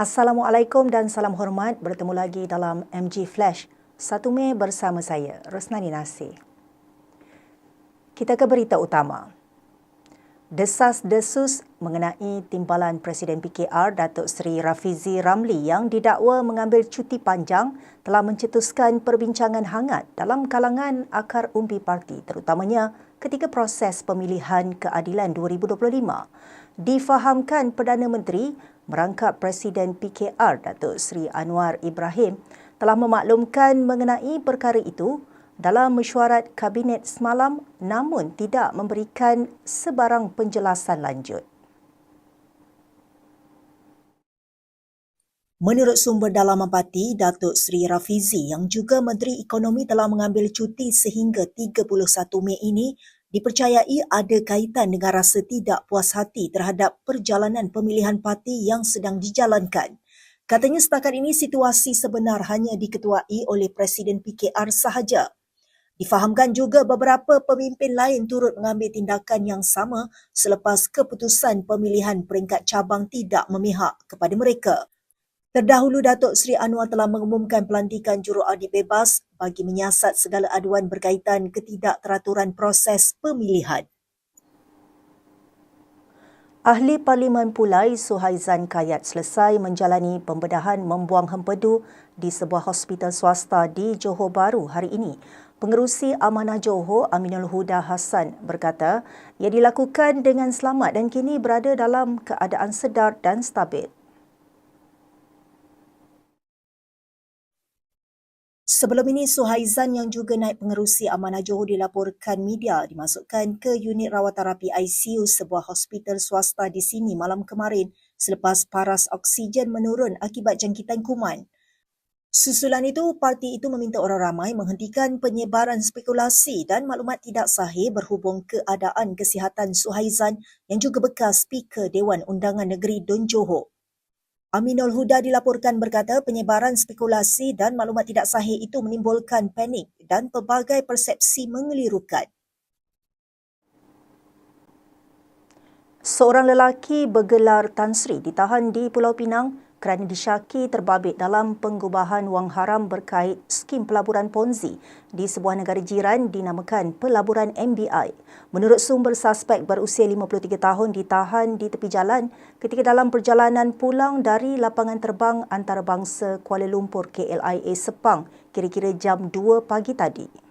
Assalamualaikum dan salam hormat. Bertemu lagi dalam MG Flash. 1 Mei bersama saya, Rosnani Nasir. Kita ke berita utama. Desas-desus mengenai timbalan Presiden PKR Datuk Seri Rafizi Ramli yang didakwa mengambil cuti panjang telah mencetuskan perbincangan hangat dalam kalangan akar umbi parti terutamanya ketika proses pemilihan keadilan 2025. Difahamkan Perdana Menteri merangkap Presiden PKR Datuk Seri Anwar Ibrahim telah memaklumkan mengenai perkara itu dalam mesyuarat kabinet semalam namun tidak memberikan sebarang penjelasan lanjut. Menurut sumber dalaman parti, Datuk Seri Rafizi yang juga Menteri Ekonomi telah mengambil cuti sehingga 31 Mei ini dipercayai ada kaitan dengan rasa tidak puas hati terhadap perjalanan pemilihan parti yang sedang dijalankan. Katanya setakat ini situasi sebenar hanya diketuai oleh Presiden PKR sahaja. Difahamkan juga beberapa pemimpin lain turut mengambil tindakan yang sama selepas keputusan pemilihan peringkat cabang tidak memihak kepada mereka. Terdahulu Datuk Seri Anwar telah mengumumkan pelantikan juruadib bebas bagi menyiasat segala aduan berkaitan ketidakteraturan proses pemilihan. Ahli Parlimen Pulai Suhaizan Kayat selesai menjalani pembedahan membuang hempedu di sebuah hospital swasta di Johor Bahru hari ini. Pengerusi Amanah Johor Aminul Huda Hassan berkata ia dilakukan dengan selamat dan kini berada dalam keadaan sedar dan stabil. Sebelum ini, Suhaizan yang juga naik pengerusi Amanah Johor dilaporkan media dimasukkan ke unit rawat terapi ICU sebuah hospital swasta di sini malam kemarin selepas paras oksigen menurun akibat jangkitan kuman. Susulan itu, parti itu meminta orang ramai menghentikan penyebaran spekulasi dan maklumat tidak sahih berhubung keadaan kesihatan Suhaizan yang juga bekas Speaker Dewan Undangan Negeri Don Johor. Aminul Huda dilaporkan berkata penyebaran spekulasi dan maklumat tidak sahih itu menimbulkan panik dan pelbagai persepsi mengelirukan. Seorang lelaki bergelar Tan Sri ditahan di Pulau Pinang kerana disyaki terbabit dalam pengubahan wang haram berkait skim pelaburan Ponzi di sebuah negara jiran dinamakan pelaburan MBI. Menurut sumber suspek berusia 53 tahun ditahan di tepi jalan ketika dalam perjalanan pulang dari lapangan terbang antarabangsa Kuala Lumpur KLIA Sepang kira-kira jam 2 pagi tadi.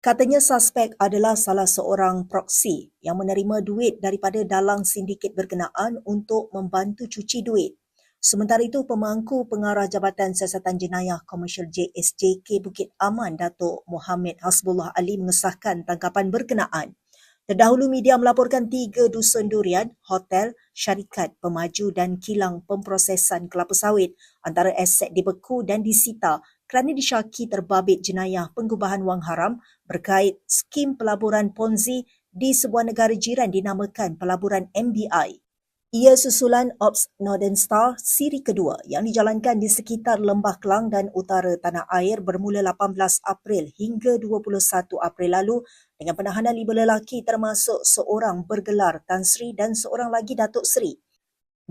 Katanya suspek adalah salah seorang proksi yang menerima duit daripada dalang sindiket berkenaan untuk membantu cuci duit. Sementara itu, pemangku pengarah Jabatan Siasatan Jenayah Komersial JSJK Bukit Aman Datuk Muhammad Hasbullah Ali mengesahkan tangkapan berkenaan. Terdahulu media melaporkan tiga dusun durian, hotel, syarikat, pemaju dan kilang pemprosesan kelapa sawit antara aset dibeku dan disita kerana disyaki terbabit jenayah pengubahan wang haram berkait skim pelaburan Ponzi di sebuah negara jiran dinamakan pelaburan MBI. Ia susulan Ops Northern Star siri kedua yang dijalankan di sekitar Lembah Kelang dan utara tanah air bermula 18 April hingga 21 April lalu dengan penahanan lima lelaki termasuk seorang bergelar Tan Sri dan seorang lagi Datuk Sri.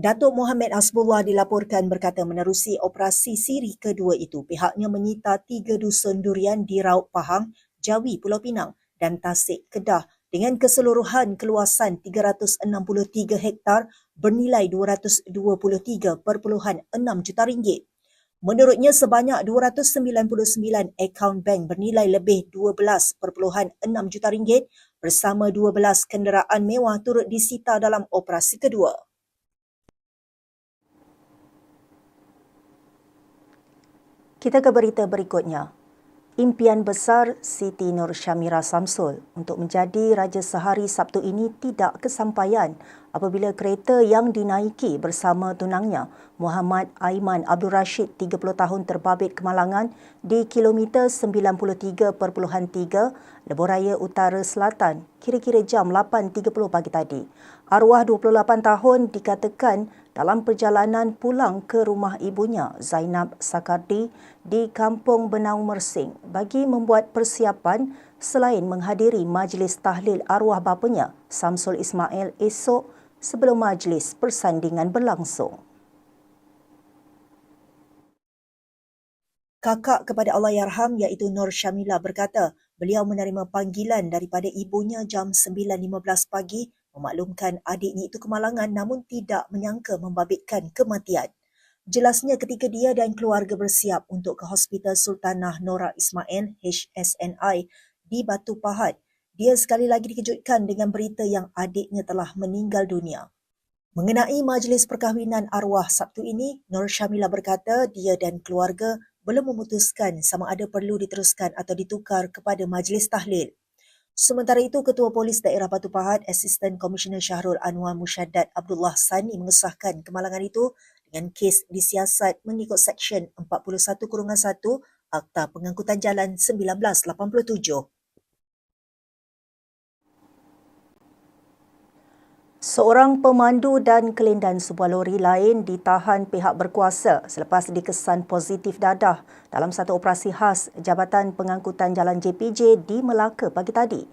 Datuk Muhammad Hasbullah dilaporkan berkata menerusi operasi siri kedua itu, pihaknya menyita tiga dusun durian di Rauk Pahang, Jawi, Pulau Pinang dan Tasik, Kedah dengan keseluruhan keluasan 363 hektar bernilai 223.6 juta ringgit. Menurutnya sebanyak 299 akaun bank bernilai lebih 12.6 juta ringgit bersama 12 kenderaan mewah turut disita dalam operasi kedua. Kita ke berita berikutnya. Impian besar Siti Nur Syamira Samsul untuk menjadi Raja Sehari Sabtu ini tidak kesampaian apabila kereta yang dinaiki bersama tunangnya Muhammad Aiman Abdul Rashid 30 tahun terbabit kemalangan di kilometer 93.3 Leboraya Utara Selatan kira-kira jam 8.30 pagi tadi. Arwah 28 tahun dikatakan dalam perjalanan pulang ke rumah ibunya Zainab Sakardi di Kampung Benau Mersing bagi membuat persiapan selain menghadiri majlis tahlil arwah bapanya Samsul Ismail esok sebelum majlis persandingan berlangsung. Kakak kepada Allahyarham iaitu Nur Syamila berkata beliau menerima panggilan daripada ibunya jam 9.15 pagi memaklumkan adiknya itu kemalangan namun tidak menyangka membabitkan kematian. Jelasnya ketika dia dan keluarga bersiap untuk ke Hospital Sultanah Nora Ismail HSNI di Batu Pahat, dia sekali lagi dikejutkan dengan berita yang adiknya telah meninggal dunia. Mengenai majlis perkahwinan arwah Sabtu ini, Nur Syamila berkata dia dan keluarga belum memutuskan sama ada perlu diteruskan atau ditukar kepada majlis tahlil. Sementara itu, Ketua Polis Daerah Batu Pahat, Asisten Komisioner Syahrul Anwar Musyaddad Abdullah Sani mengesahkan kemalangan itu dengan kes disiasat mengikut Seksyen 41-1 Akta Pengangkutan Jalan 1987. Seorang pemandu dan kelindan sebuah lori lain ditahan pihak berkuasa selepas dikesan positif dadah dalam satu operasi khas Jabatan Pengangkutan Jalan JPJ di Melaka pagi tadi.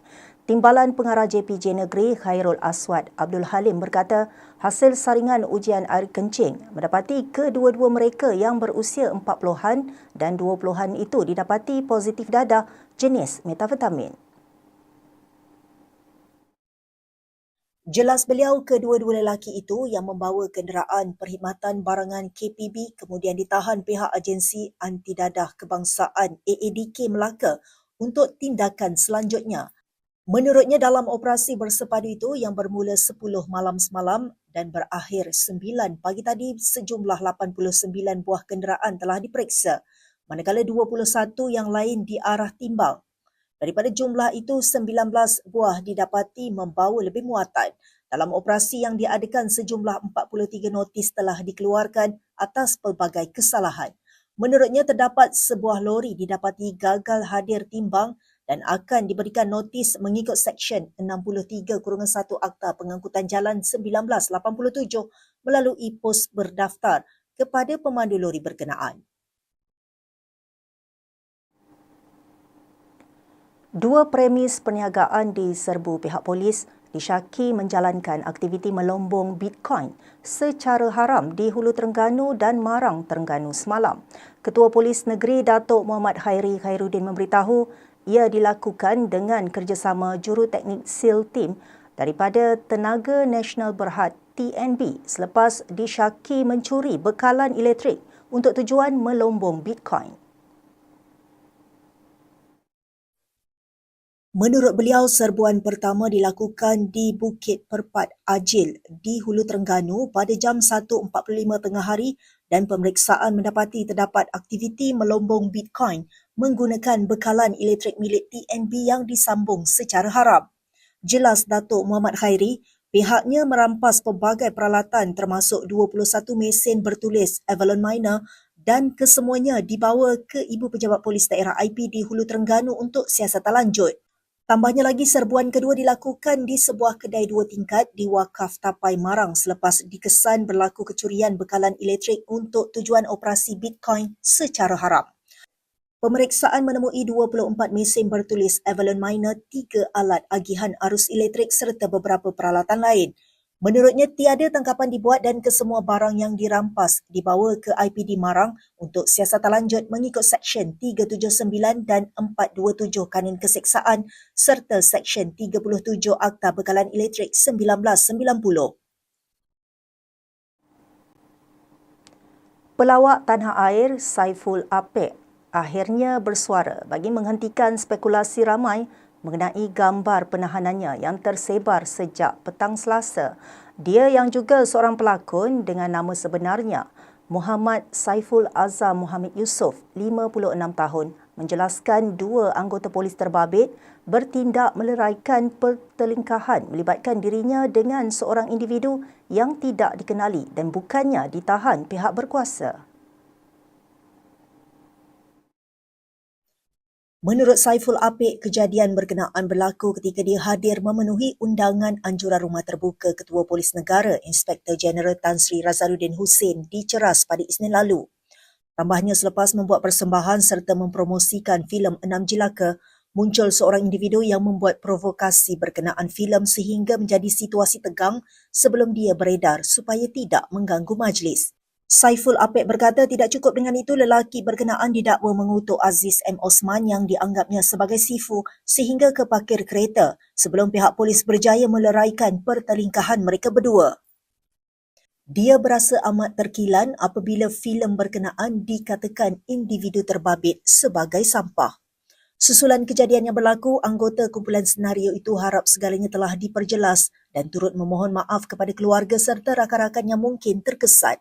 Timbalan Pengarah JPJ Negeri Khairul Aswad Abdul Halim berkata hasil saringan ujian air kencing mendapati kedua-dua mereka yang berusia 40-an dan 20-an itu didapati positif dadah jenis metafetamin. Jelas beliau kedua-dua lelaki itu yang membawa kenderaan perkhidmatan barangan KPB kemudian ditahan pihak agensi anti dadah kebangsaan AADK Melaka untuk tindakan selanjutnya. Menurutnya dalam operasi bersepadu itu yang bermula 10 malam semalam dan berakhir 9 pagi tadi sejumlah 89 buah kenderaan telah diperiksa manakala 21 yang lain diarah timbang. Daripada jumlah itu, 19 buah didapati membawa lebih muatan. Dalam operasi yang diadakan, sejumlah 43 notis telah dikeluarkan atas pelbagai kesalahan. Menurutnya, terdapat sebuah lori didapati gagal hadir timbang dan akan diberikan notis mengikut Seksyen 63-1 Akta Pengangkutan Jalan 1987 melalui pos berdaftar kepada pemandu lori berkenaan. Dua premis perniagaan diserbu pihak polis disyaki menjalankan aktiviti melombong Bitcoin secara haram di Hulu Terengganu dan Marang Terengganu semalam. Ketua Polis Negeri Datuk Muhammad Khairi Khairuddin memberitahu ia dilakukan dengan kerjasama juruteknik SEAL Team daripada Tenaga Nasional Berhad TNB selepas disyaki mencuri bekalan elektrik untuk tujuan melombong Bitcoin. Menurut beliau, serbuan pertama dilakukan di Bukit Perpat Ajil di Hulu Terengganu pada jam 1.45 tengah hari dan pemeriksaan mendapati terdapat aktiviti melombong Bitcoin menggunakan bekalan elektrik milik TNB yang disambung secara haram. Jelas Datuk Muhammad Khairi, pihaknya merampas pelbagai peralatan termasuk 21 mesin bertulis Avalon Miner dan kesemuanya dibawa ke Ibu Pejabat Polis Daerah IP di Hulu Terengganu untuk siasatan lanjut. Tambahnya lagi, serbuan kedua dilakukan di sebuah kedai dua tingkat di Wakaf Tapai Marang selepas dikesan berlaku kecurian bekalan elektrik untuk tujuan operasi Bitcoin secara haram. Pemeriksaan menemui 24 mesin bertulis Avalon Miner, tiga alat agihan arus elektrik serta beberapa peralatan lain. Menurutnya, tiada tangkapan dibuat dan kesemua barang yang dirampas dibawa ke IPD Marang untuk siasatan lanjut mengikut Seksyen 379 dan 427 Kanun Keseksaan serta Seksyen 37 Akta Bekalan Elektrik 1990. Pelawak tanah air Saiful Apek akhirnya bersuara bagi menghentikan spekulasi ramai mengenai gambar penahanannya yang tersebar sejak petang Selasa. Dia yang juga seorang pelakon dengan nama sebenarnya Muhammad Saiful Azam Muhammad Yusof, 56 tahun, menjelaskan dua anggota polis terbabit bertindak meleraikan pertelingkahan melibatkan dirinya dengan seorang individu yang tidak dikenali dan bukannya ditahan pihak berkuasa. Menurut Saiful Apik, kejadian berkenaan berlaku ketika dia hadir memenuhi undangan anjuran rumah terbuka Ketua Polis Negara Inspektor Jeneral Tan Sri Razaluddin Hussein di Ceras pada Isnin lalu. Tambahnya selepas membuat persembahan serta mempromosikan filem Enam Jelaka, muncul seorang individu yang membuat provokasi berkenaan filem sehingga menjadi situasi tegang sebelum dia beredar supaya tidak mengganggu majlis. Saiful Apek berkata tidak cukup dengan itu lelaki berkenaan didakwa mengutuk Aziz M. Osman yang dianggapnya sebagai sifu sehingga ke parkir kereta sebelum pihak polis berjaya meleraikan pertelingkahan mereka berdua. Dia berasa amat terkilan apabila filem berkenaan dikatakan individu terbabit sebagai sampah. Susulan kejadian yang berlaku, anggota kumpulan senario itu harap segalanya telah diperjelas dan turut memohon maaf kepada keluarga serta rakan-rakan yang mungkin terkesan.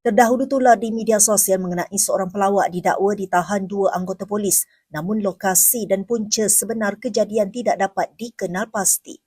Terdahulu tular di media sosial mengenai seorang pelawak didakwa ditahan dua anggota polis namun lokasi dan punca sebenar kejadian tidak dapat dikenal pasti.